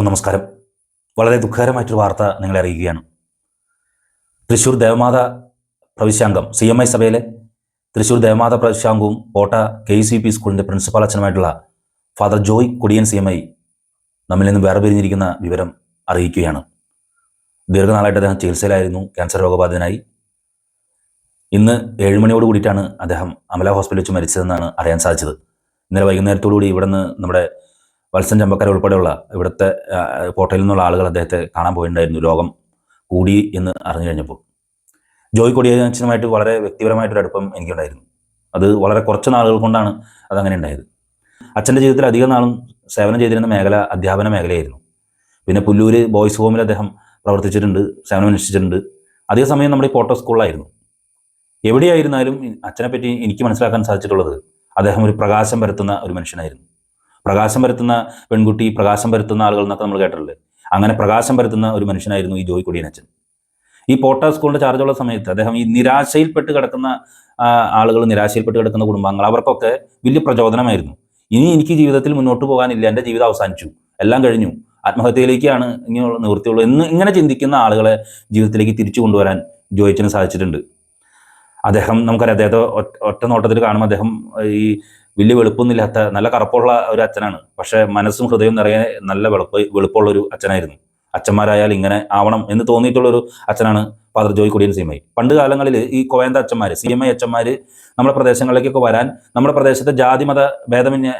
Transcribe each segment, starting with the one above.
എല്ലാവർക്കും നമസ്കാരം. വളരെ ദുഃഖകരമായിട്ടൊരു വാർത്ത നിങ്ങളെ അറിയിക്കുകയാണ്. തൃശ്ശൂർ ദേവമാത പ്രവിശ്യാംഗം സി എം ഐ സഭയിലെ തൃശ്ശൂർ ദേവമാത പ്രവിശ്യാംഗവും കോട്ട കെ സി പി സ്കൂളിന്റെ principal അച്ഛനുമായിട്ടുള്ള father Joy Kudiyan C M I നമ്മിൽ നിന്ന് വേർപിരിഞ്ഞിരിക്കുന്ന വിവരം അറിയിക്കുകയാണ്. ദീർഘനാളായിട്ട് അദ്ദേഹം ചികിത്സയിലായിരുന്നു ക്യാൻസർ രോഗബാധിതനായി. ഇന്ന് ഏഴുമണിയോട് കൂടിയിട്ടാണ് അദ്ദേഹം അമല ഹോസ്പിറ്റലിൽ വെച്ച് മരിച്ചതെന്നാണ് അറിയാൻ സാധിച്ചത്. ഇന്നലെ വൈകുന്നേരത്തോടുകൂടി ഇവിടുന്ന് നമ്മുടെ വത്സൻ ചമ്പക്കര ഉൾപ്പെടെയുള്ള ഇവിടുത്തെ കോട്ടയിൽ നിന്നുള്ള ആളുകൾ അദ്ദേഹത്തെ കാണാൻ പോയിട്ടുണ്ടായിരുന്നു. രോഗം കൂടി എന്ന് അറിഞ്ഞു കഴിഞ്ഞപ്പോൾ. ജോയ് കൊടിയച്ചനുമായിട്ട് വളരെ വ്യക്തിപരമായിട്ടൊരു അടുപ്പം എനിക്കുണ്ടായിരുന്നു. അത് വളരെ കുറച്ച് നാളുകൾ കൊണ്ടാണ് അതങ്ങനെ ഉണ്ടായത്. അച്ഛന്റെ ജീവിതത്തിൽ അധികം നാളും സേവനം ചെയ്തിരുന്ന മേഖല അധ്യാപന മേഖലയായിരുന്നു. പിന്നെ പുല്ലൂര് ബോയ്സ് ഹോമിൽ അദ്ദേഹം പ്രവർത്തിച്ചിട്ടുണ്ട് സേവനം അനുഷ്ഠിച്ചിട്ടുണ്ട്. അധിക സമയം നമ്മുടെ ഈ പോട്ടോ സ്കൂളിലായിരുന്നു. എവിടെയായിരുന്നാലും അച്ഛനെപ്പറ്റി എനിക്ക് മനസ്സിലാക്കാൻ സാധിച്ചിട്ടുള്ളത് അദ്ദേഹം ഒരു പ്രകാശം പരത്തുന്ന ഒരു മനുഷ്യനായിരുന്നു. പ്രകാശം പരത്തുന്ന പെൺകുട്ടി പ്രകാശം പരത്തുന്ന ആളുകൾ എന്നൊക്കെ നമ്മൾ കേട്ടിട്ടില്ലേ അങ്ങനെ പ്രകാശം പരത്തുന്ന ഒരു മനുഷ്യനായിരുന്നു ഈ ജോയ് കൊടിയനച്ചൻ. ഈ പോട്ട സ്കൂളിന്റെ ചാർജുള്ള സമയത്ത് അദ്ദേഹം ഈ നിരാശയിൽപ്പെട്ട് കിടക്കുന്ന ആളുകൾ നിരാശയിൽപ്പെട്ട് കിടക്കുന്ന കുടുംബാംഗങ്ങൾ അവർക്കൊക്കെ വലിയ പ്രചോദനമായിരുന്നു. ഇനി എനിക്ക് ജീവിതത്തിൽ മുന്നോട്ട് പോകാനില്ല എന്റെ ജീവിതം അവസാനിച്ചു എല്ലാം കഴിഞ്ഞു ആത്മഹത്യയിലേക്കാണ് ഇങ്ങനെയുള്ള നിവൃത്തിയുള്ളൂ എന്ന് ഇങ്ങനെ ചിന്തിക്കുന്ന ആളുകളെ ജീവിതത്തിലേക്ക് തിരിച്ചു കൊണ്ടുവരാൻ ജോയിച്ചിന് സാധിച്ചിട്ടുണ്ട്. അദ്ദേഹം നമുക്കറിയാം അദ്ദേഹത്തെ ഒറ്റ നോട്ടത്തിൽ കാണുമ്പോൾ അദ്ദേഹം ഈ വലിയ വെളുപ്പൊന്നുമില്ലാത്ത നല്ല കറുപ്പുള്ള ഒരു അച്ഛനാണ്. പക്ഷെ മനസ്സും ഹൃദയവും നിറയെ നല്ല വെളുപ്പ് വെളുപ്പുള്ള ഒരു അച്ഛനായിരുന്നു. അച്ഛന്മാരായാൽ ഇങ്ങനെ ആവണം എന്ന് തോന്നിയിട്ടുള്ള ഒരു അച്ഛനാണ് father Joy Kudiyan C M I പണ്ട് കാലങ്ങളിൽ ഈ കോയന്ത അച്ഛന്മാർ സി എം ഐ അച്ഛന്മാർ നമ്മുടെ പ്രദേശങ്ങളിലേക്കൊക്കെ വരാൻ നമ്മുടെ പ്രദേശത്തെ ജാതി മത ഭേദമന്യ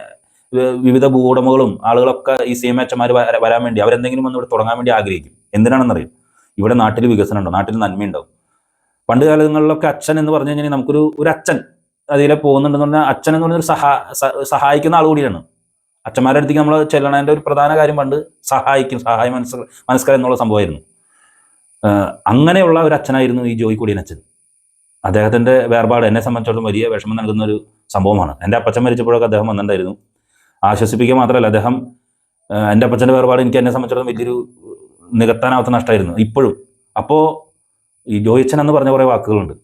വിവിധ ഭൂവുടമകളും ആളുകളൊക്കെ ഈ സി എം ഐ അച്ഛന്മാർ വരാൻ വേണ്ടി അവരെന്തെങ്കിലും ഒന്ന് ഇവിടെ തുടങ്ങാൻ വേണ്ടി ആഗ്രഹിക്കും. എന്തിനാണെന്നറിയും? ഇവിടെ നാട്ടിൽ വികസനം ഉണ്ടാവും നാട്ടിൽ നന്മയുണ്ടാവും. പണ്ട് കാലങ്ങളിലൊക്കെ അച്ഛൻ എന്ന് പറഞ്ഞു കഴിഞ്ഞാൽ നമുക്കൊരു ഒരു അച്ഛൻ അതിലെ പോകുന്നുണ്ടെന്ന് പറഞ്ഞാൽ അച്ഛൻ എന്ന് പറഞ്ഞൊരു സഹാ സഹായിക്കുന്ന ആൾ കൂടിയാണ്. അച്ഛന്മാരുടെ അടുത്തേക്ക് നമ്മൾ ചെല്ലണതിന്റെ ഒരു പ്രധാന കാര്യം പണ്ട് സഹായിക്കും സഹായ മനസ്സ മനസ്കരം എന്നുള്ള സംഭവമായിരുന്നു. അങ്ങനെയുള്ള ഒരു അച്ഛനായിരുന്നു ഈ ജോയി കുടിയൻ അച്ഛൻ. അദ്ദേഹത്തിന്റെ വേർപാട് എന്നെ സംബന്ധിച്ചിടത്തോളം വലിയ വിഷമം നൽകുന്ന ഒരു സംഭവമാണ്. എന്റെ അപ്പച്ചൻ മരിച്ചപ്പോഴൊക്കെ അദ്ദേഹം വന്നിട്ടുണ്ടായിരുന്നു. ആശ്വസിപ്പിക്കുക മാത്രമല്ല അദ്ദേഹം എന്റെ അപ്പച്ചന്റെ വേർപാട് എനിക്ക് എന്നെ സംബന്ധിച്ചിടത്തോളം വലിയൊരു നികത്താനാവാത്ത നഷ്ടമായിരുന്നു ഇപ്പോഴും. അപ്പോൾ ഈ ജോയിച്ചൻ എന്ന് പറഞ്ഞ കുറേ വാക്കുകളുണ്ട്.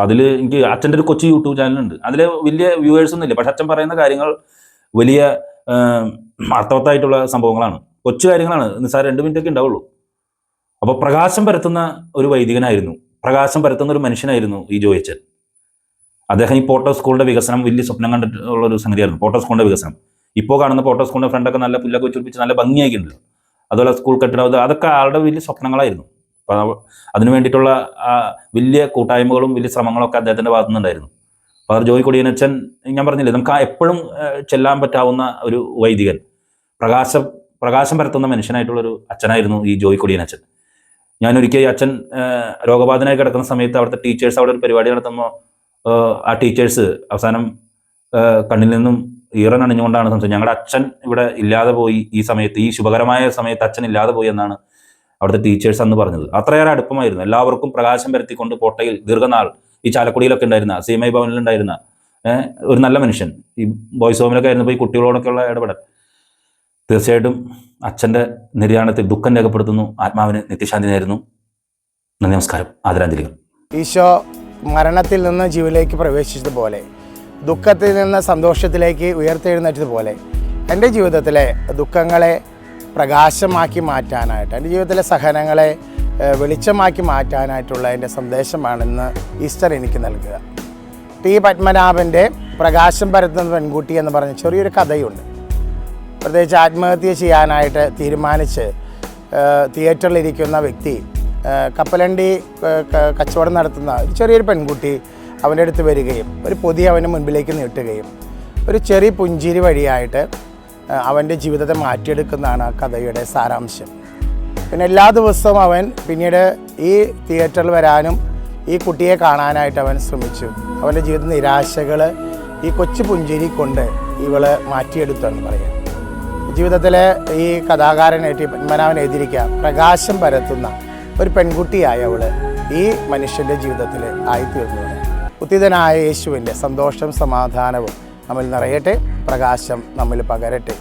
അപ്പൊ അതിൽ എനിക്ക് അച്ഛന്റെ ഒരു കൊച്ചു യൂട്യൂബ് ചാനലുണ്ട്. അതിൽ വലിയ വ്യൂവേഴ്സ് ഒന്നും ഇല്ല പക്ഷെ അച്ഛൻ പറയുന്ന കാര്യങ്ങൾ വലിയ അർത്ഥവത്തായിട്ടുള്ള സംഭവങ്ങളാണ്. കൊച്ചു കാര്യങ്ങളാണ്. നിസ്സാരം രണ്ട് മിനിറ്റ് ഒക്കെ ഉണ്ടാവുള്ളൂ. അപ്പോൾ പ്രകാശം പരത്തുന്ന ഒരു വൈദികനായിരുന്നു. പ്രകാശം പരത്തുന്ന ഒരു മനുഷ്യനായിരുന്നു ഈ ജോയച്ചൻ. അദ്ദേഹം ഈ പോട്ടോ സ്കൂളിന്റെ വികസനം വലിയ സ്വപ്നം കണ്ടിട്ടുള്ള ഒരു സംഗതിയായിരുന്നു. പോട്ടോ സ്കൂളിന്റെ വികസനം. ഇപ്പോൾ കാണുന്ന പോട്ടോ സ്കൂളിന്റെ ഫ്രണ്ടൊക്കെ നല്ല പുല്ലൊക്കെ വെച്ചുപിടിച്ച് നല്ല ഭംഗിയാക്കിയിട്ടുണ്ടല്ലോ അതുപോലെ സ്കൂൾ കെട്ടിടം അതൊക്കെ ആളുടെ വലിയ സ്വപ്നങ്ങളായിരുന്നു. അപ്പോൾ അതിനു വേണ്ടിയിട്ടുള്ള വലിയ കൂട്ടായ്മകളും വലിയ ശ്രമങ്ങളൊക്കെ അദ്ദേഹത്തിന്റെ ഭാഗത്തു നിന്നുണ്ടായിരുന്നു ഫാദർ ജോയി കൊടിയനച്ചൻ ഞാൻ പറഞ്ഞില്ലേ നമുക്ക് എപ്പോഴും ചെല്ലാൻ പറ്റാവുന്ന ഒരു വൈദികൻ പ്രകാശ പ്രകാശം പരത്തുന്ന മനുഷ്യനായിട്ടുള്ളൊരു അച്ഛനായിരുന്നു ഈ ജോയി കൊടിയനച്ചൻ. ഞാൻ ഒരിക്കൽ അച്ഛൻ രോഗബാധനായി കിടക്കുന്ന സമയത്ത് അവിടുത്തെ ടീച്ചേഴ്സ് അവിടെ ഒരു പരിപാടി നടത്തുമ്പോൾ ആ ടീച്ചേഴ്സ് അവസാനം കണ്ണിൽ നിന്നും ഈറൻ അണിഞ്ഞുകൊണ്ടാണ് സംസാരിച്ചത് ഞങ്ങളുടെ അച്ഛൻ ഇവിടെ ഇല്ലാതെ പോയി ഈ സമയത്ത് ഈ ശുഭകരമായ സമയത്ത് അച്ഛൻ ഇല്ലാതെ പോയി എന്നാണ് അവിടുത്തെ ടീച്ചേഴ്സ് അന്ന് പറഞ്ഞത്. അത്രയേറെ അടുപ്പമായിരുന്നു. എല്ലാവർക്കും പ്രകാശം പരത്തിക്കൊണ്ട് കോട്ടയിൽ ദീർഘനാൾ ഈ ചാലക്കുടിയിലൊക്കെ ഉണ്ടായിരുന്ന സി എം ഐ ഭവനിൽ ഉണ്ടായിരുന്ന ഒരു നല്ല മനുഷ്യൻ. ഈ ബോയ്സ് ഹോമിലൊക്കെ ആയിരുന്നപ്പോൾ ഈ കുട്ടികളോടൊക്കെയുള്ള ഇടപെടൽ. തീർച്ചയായിട്ടും അച്ഛന്റെ നിര്യാണത്തിൽ ദുഃഖം രേഖപ്പെടുത്തുന്നു. ആത്മാവിന് നിത്യശാന്തി നേരുന്നു. നന്ദി നമസ്കാരം. ആദരാഞ്ജലികൾ. ഈശോ മരണത്തിൽ നിന്ന് ജീവനിലേക്ക് പ്രവേശിച്ചതുപോലെ ദുഃഖത്തിൽ നിന്ന് സന്തോഷത്തിലേക്ക് ഉയർത്തെഴുന്നേറ്റതുപോലെ എന്റെ ജീവിതത്തിലെ ദുഃഖങ്ങളെ പ്രകാശമാക്കി മാറ്റാനായിട്ട് എന്റെ ജീവിതത്തിലെ സഹനങ്ങളെ വെളിച്ചമാക്കി മാറ്റാനായിട്ടുള്ള എന്റെ സന്ദേശമാണെന്ന് ഈസ്റ്റർ എനിക്ക് നൽകുക. ടി. പത്മനാഭന്റെ പ്രകാശം പരത്തുന്ന പെൺകുട്ടി എന്ന് പറഞ്ഞ ചെറിയൊരു കഥയുണ്ട്. പ്രത്യേകിച്ച് ആത്മഹത്യ ചെയ്യാനായിട്ട് തീരുമാനിച്ച് തിയേറ്ററിലിരിക്കുന്ന വ്യക്തി കപ്പലണ്ടി കച്ചവടം നടത്തുന്ന ഒരു ചെറിയൊരു പെൺകുട്ടി അവന്റെ അടുത്ത് വരികയും ഒരു പൊതി അവന് മുൻപിലേക്ക് നീട്ടുകയും ഒരു ചെറിയ പുഞ്ചിരി വഴിയായിട്ട് അവന്റെ ജീവിതത്തെ മാറ്റിയെടുക്കുന്നതാണ് ആ കഥയുടെ സാരാംശം. പിന്നെ എല്ലാ ദിവസവും അവൻ പിന്നീട് ഈ തിയേറ്ററിൽ വരാനും ഈ കുട്ടിയെ കാണാനായിട്ട് അവൻ ശ്രമിച്ചു. അവന്റെ ജീവിത നിരാശകൾ ഈ കൊച്ചു പുഞ്ചിരി കൊണ്ട് ഇവൾ മാറ്റിയെടുത്തെന്ന് പറയാം. ജീവിതത്തിലെ ഈ കഥാകാരനായിട്ട് പത്മനാഭൻ എഴുതിയിരിക്കുക പ്രകാശം പരത്തുന്ന ഒരു പെൺകുട്ടിയായ അവൾ ഈ മനുഷ്യന്റെ ജീവിതത്തിൽ ആയിത്തീർന്നു ഉത്തിതനായ യേശുവിന്റെ സന്തോഷം സമാധാനവും നമ്മൾ നിറയട്ടെ. പ്രകാശം നമ്മിൽ പകരട്ടെ.